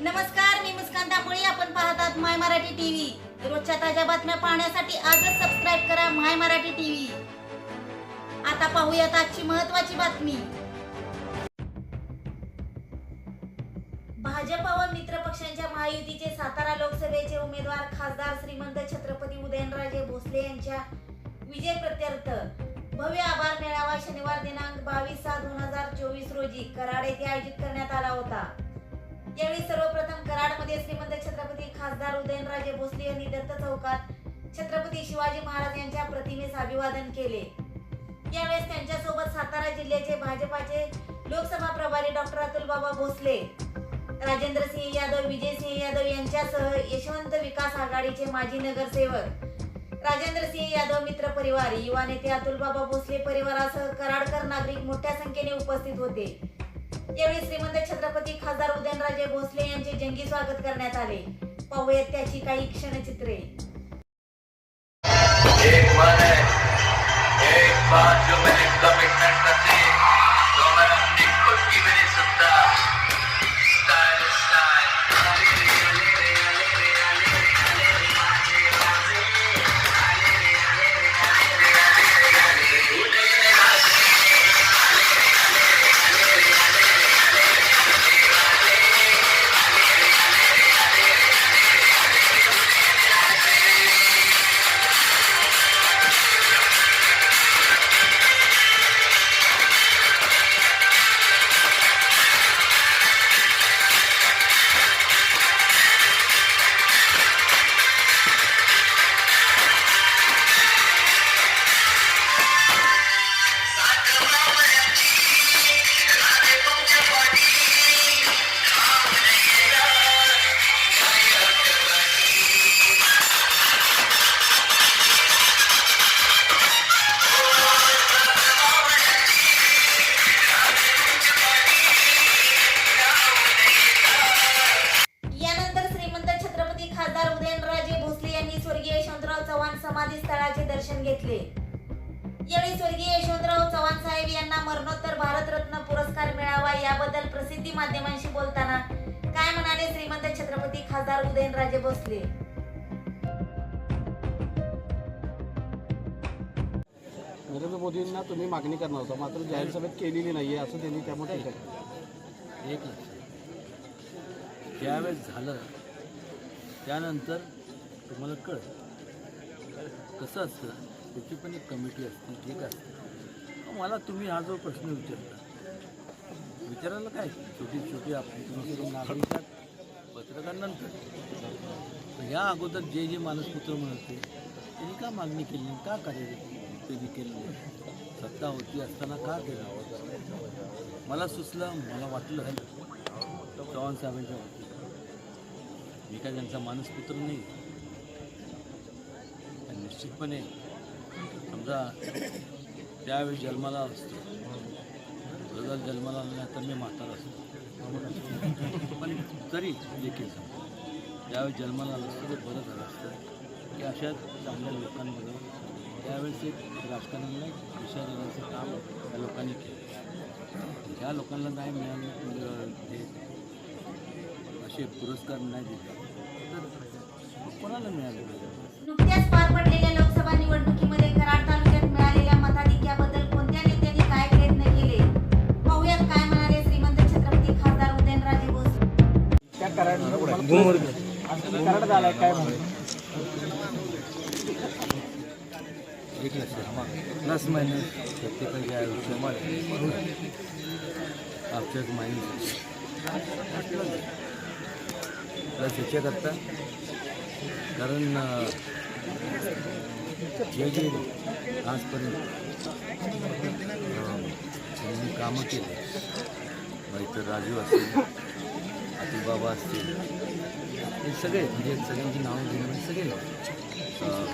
नमस्कार मी मुस्कान दापोळी आपण पाहतात माय मराठी टीव्ही. रोजच्या ताज्या बातम्या पाहण्यासाठी आजच सबस्क्राईब करा माय मराठी टीव्ही. आता पाहूयात आजची महत्वाची बातमी. भाजप व मित्र पक्षांच्या महायुतीचे सातारा लोकसभेचे उमेदवार खासदार श्रीमंत छत्रपती उदयनराजे भोसले यांच्या विजय प्रत्यर्थ भव्य आभार मेळावा शनिवार दिनांक बावीस सात दोन हजार चोवीस रोजी कराड येथे आयोजित करण्यात आला होता. यावेळी सर्वप्रथम कराडमध्ये श्रीमंत छत्रपती खासदार उदयनराजे भोसले यांनी दत्त चौकात छत्रपती शिवाजी महाराज यांच्या प्रतिमेस अभिवादन केले. यावेळेस त्यांच्यासोबत सातारा जिल्ह्याचे भाजपाचे लोकसभा प्रभारी डॉक्टर अतुल बाबा भोसले राजेंद्र सिंह यादव विजय सिंह यादव यांच्यासह यशवंत विकास आघाडीचे माजी नगरसेवक राजेंद्र सिंह यादव मित्र परिवार युवा नेते अतुल बाबा भोसले परिवारासह कराडकर नागरिक मोठ्या संख्येने उपस्थित होते. यावेळी श्रीमंत छत्रपती खासदार उदयनराजे भोसले यांचे जंगी स्वागत करण्यात आले. पाहूयात त्याची काही क्षणचित्रे. एक है एक जो मैंने स्थळाचे दर्शन घेतले. यावेळी स्वर्गीय यशवंतराव चव्हाण साहेब यांना मरणोत्तर भारतरत्न पुरस्कार मिळावा याबद्दल प्रसिद्धी माध्यमांशी बोलताना काय म्हणाले श्रीमंत छत्रपती खासदार उदयनराजे भोसले? नरेंद्र मोदींना तुम्ही मागणी करणार होता मात्र जाहीर सभेत केलेली नाही आहे असं त्यांनी त्यामुळे केली. एक लक्षात ज्यावेळेस झालं त्यानंतर तुम्हाला कळत कसं असतं त्याची पण एक कमिटी असते ठीक असते मला तुम्ही हा जो प्रश्न विचारला विचारायला काय? छोटी छोटी आपली तुम्ही नागरिक पण या अगोदर जे जे मानसपुत्र म्हणते त्यांनी का मागणी केली का कार्य त्यांनी केलं सत्ता होती असताना का केलं? मला सुचलं मला वाटलं. चव्हाण साहेबांच्या वतीने मी काय त्यांचा मानसपुत्र नाही. निश्चितपणे समजा त्यावेळी जन्माला असतो. जर जन्माला आला नाही तर मी म्हातारा असतो. पण तरी देखील त्यावेळी जन्माला आलं असतं तर बरं झालं असतं. की अशा चांगल्या लोकांबरोबर त्यावेळेस एक राजकारणाला दिशा देण्याचं काम त्या लोकांनी केलं. ज्या लोकांना नाही मिळालं म्हणजे हे असे पुरस्कार नाही दिले तर कोणाला मिळाले? पाहिजे एक लक्षात प्लस मायनस प्रत्येकाच्या आयुष्यामध्ये आपच्याच माइंड प्लस याच्याकरता कारण जे जे आजपर्यंत त्यांनी कामं केली इतर राजू अतुल बाबा असतील हे सगळे म्हणजे सगळ्यांची नावं घेणं म्हणजे सगळे अं,